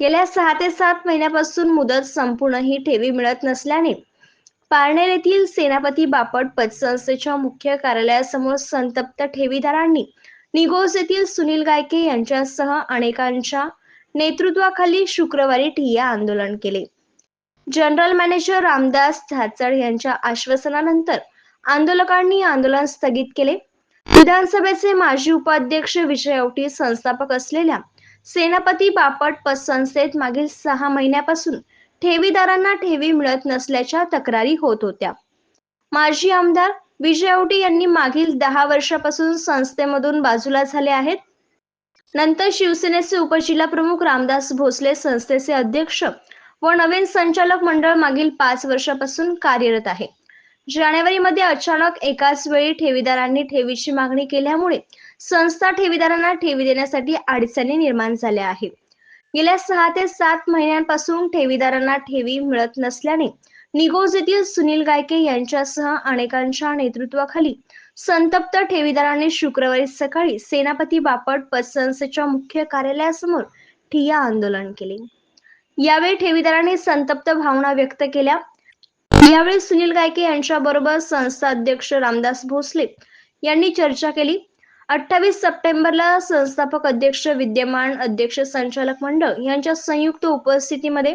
गेल्या सहा ते सात महिन्यापासून मुदत संपूर्ण ही ठेवी मिळत नसल्याने पारनेर येथील सेनापती बापट पतसंस्थेच्या मुख्य कार्यालयासमोर संतप्त ठेवीदारांनी निगोज येथील सुनील गायके यांच्यासह अनेकांच्या नेतृत्वाखाली शुक्रवारी ठिय्या आंदोलन केले. जनरल मॅनेजर रामदास झाचड यांच्या आश्वासनानंतर आंदोलकांनी आंदोलन स्थगित केले. विधानसभेचे माजी उपाध्यक्ष विजय औटी संस्थापक असलेल्या सेनापती बापट पतसंस्थेत मागील सहा महिन्यापासून ठेवीदारांना ठेवी मिळत नसल्याच्या तक्रारी होत होत्या. माजी आमदार विजय औटी यांनी मागील दहा वर्षापासून संस्थेमधून बाजूला झाले आहेत. नंतर शिवसेनेचे उपजिल्हा प्रमुख रामदास भोसले संस्थेचे अध्यक्ष व नवीन संचालक मंडळ मागील पाच वर्षापासून कार्यरत आहे. जानेवारीमध्ये अचानक एकाच वेळी ठेवीदारांनी ठेवीची मागणी केल्यामुळे संस्था ठेवीदारांना ठेवी देण्यासाठी अडचणी निर्माण झाल्या आहेत. गेल्या सहा ते सात महिन्यांपासून ठेवीदारांना ठेवी मिळत नसल्याने निगोज येथील सुनील गायके यांच्यासह अनेकांच्या नेतृत्वाखाली संतप्त ठेवीदारांनी शुक्रवारी सकाळी सेनापती बापट पतसंस्थेच्या मुख्य कार्यालयासमोर ठिया आंदोलन केले. यावेळी ठेवीदारांनी संतप्त भावना व्यक्त केल्या. यावेळी सुनील गायके यांच्या बरोबर संस्था अध्यक्ष रामदास भोसले यांनी चर्चा केली. अठ्ठावीस सप्टेंबरला संस्थापक अध्यक्ष विद्यमान अध्यक्ष संचालक मंडळ यांच्या संयुक्त उपस्थितीमध्ये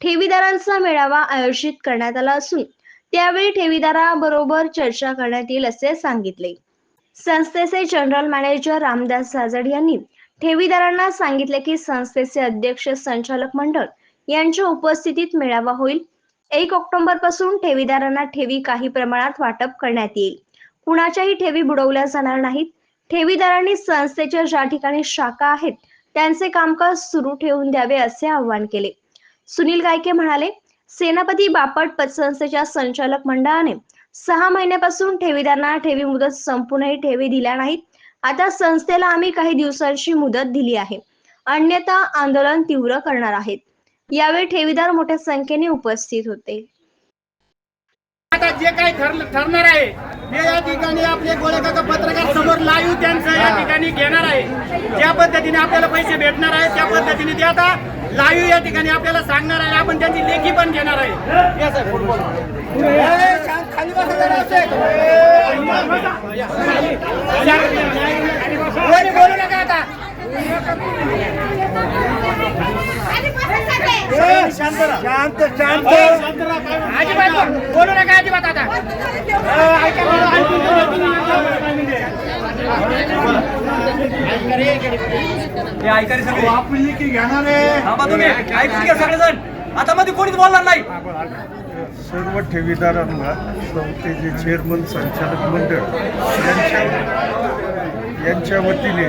ठेवीदारांचा मेळावा आयोजित करण्यात आला असून त्यावेळी ठेवीदाराबरोबर चर्चा करण्यात येईल असे सांगितले. संस्थेचे जनरल मॅनेजर रामदास साजड यांनी ठेवीदारांना सांगितले की संस्थेचे अध्यक्ष संचालक मंडळ यांच्या उपस्थितीत मेळावा होईल. एक ऑक्टोबरपासून ठेवीदारांना ठेवी काही प्रमाणात वाटप करण्यात येईल. कुणाच्याही ठेवी बुडवल्या जाणार नाहीत. ठेवीदारांनी संस्थेच्या ज्या ठिकाणी शाखा आहेत त्यांचे कामकाज सुरू ठेवून द्यावे असे आवाहन केले. सुनील गायके म्हणाले सेनापती बापट पतसंस्थेच्या संचालक मंडळाने सहा महिन्यापासून ठेवीदारांना ठेवी मुदत संपूर्णही ठेवी दिल्या नाहीत. आता संस्थेला आम्ही काही दिवसांची मुदत दिली आहे. अन्यथा आंदोलन तीव्र करणार आहेत. यावेळी ठेवीदार मोठ्या संख्येने उपस्थित होते. आता जे काही ठरणार आहे ते या ठिकाणी आपले गोळेकाका पत्रकार समोर लाईव्ह त्यांचं या ठिकाणी घेणार आहे. ज्या पद्धतीने आपल्याला पैसे भेटणार आहे त्या पद्धतीने ते आता लाईव्ह या ठिकाणी आपल्याला सांगणार आहे. आपण त्यांची लेखी पण घेणार आहे. या सर. खाली बसा. जरा. या. बोलू नका आता. शांत. शांत. शांत अजिबात बोलू नका अजिबात आता. हे ऐकायला सगळे. आपण लेखी घेणार आहे? ऐकून घ्या सगळेजण. आता मध्ये कोणीच बोलणार नाही. सर्व ठेवीदारांना संस्थेचे चेअरमन संचालक मंडळ यांच्या यांच्या वतीने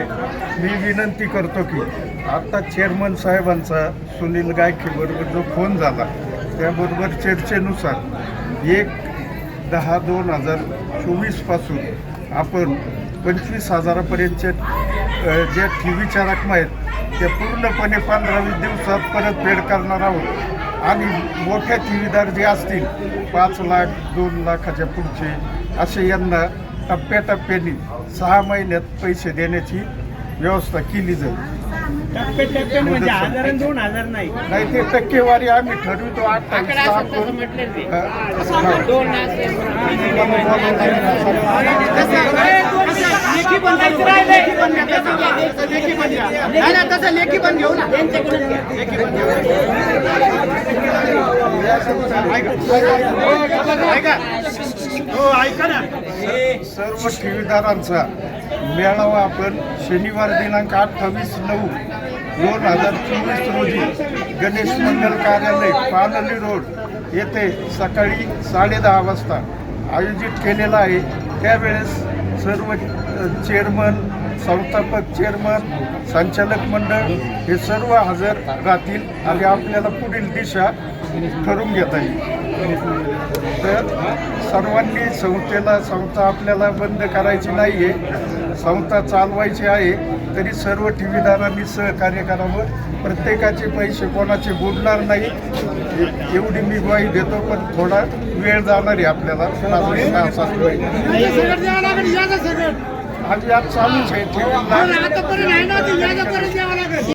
मी विनंती करतो की आता चेअरमन साहेबांचा सुनील गायकीबरोबर जो फोन झाला त्याबरोबर चर्चेनुसार एक दहा दोन हजार चोवीसपासून आपण पंचवीस हजारापर्यंतच्या ज्या ठेवीच्या रकमा आहेत त्या पूर्णपणे पंधरा वीस दिवसात परतफेड करणार आहोत. आणि मोठ्या ठेवीदार जे असतील पाच लाख दोन लाखाच्या पुढचे असे यांना टप्प्याटप्प्याने सहा महिन्यात पैसे देण्याची व्यवस्था केली जाईल. टप्पे टप्पे म्हणजे नाही. ते टक्केवारी आम्ही ठरवितो अठ्ठावीस पण राहिलंय. लेखी पण घ्या. नाही तसं लेखी घेऊ ना. लेखी पण घेऊ. ऐका हो ऐका ना सर्व ठेवीदारांचा मेळावा आपण शनिवार दिनांक अठ्ठावीस नऊ दोन हजार चोवीस रोजी गणेश मंडल कार्यालय पानली रोड येथे सकाळी साडेदहा वाजता आयोजित केलेला आहे त्यावेळेस सर्व चेअरमन संस्थापक चेअरमन संचालक मंडळ हे सर्व हजर राहतील आणि आपल्याला पुढील दिशा ठरवून घेता येईल. तर सर्वांनी संस्थेला संस्था आपल्याला बंद करायची नाही आहे संस्था चालवायची आहे तरी सर्व ठेवीदारांनी सहकार्य करावं. प्रत्येकाचे पैसे कोणाचे बुडणार नाही. एवढी मी ग्वाही देतो पण थोडा वेळ जाणार आहे आपल्याला. साधारण आणि आज चालूच आहे ठेवीला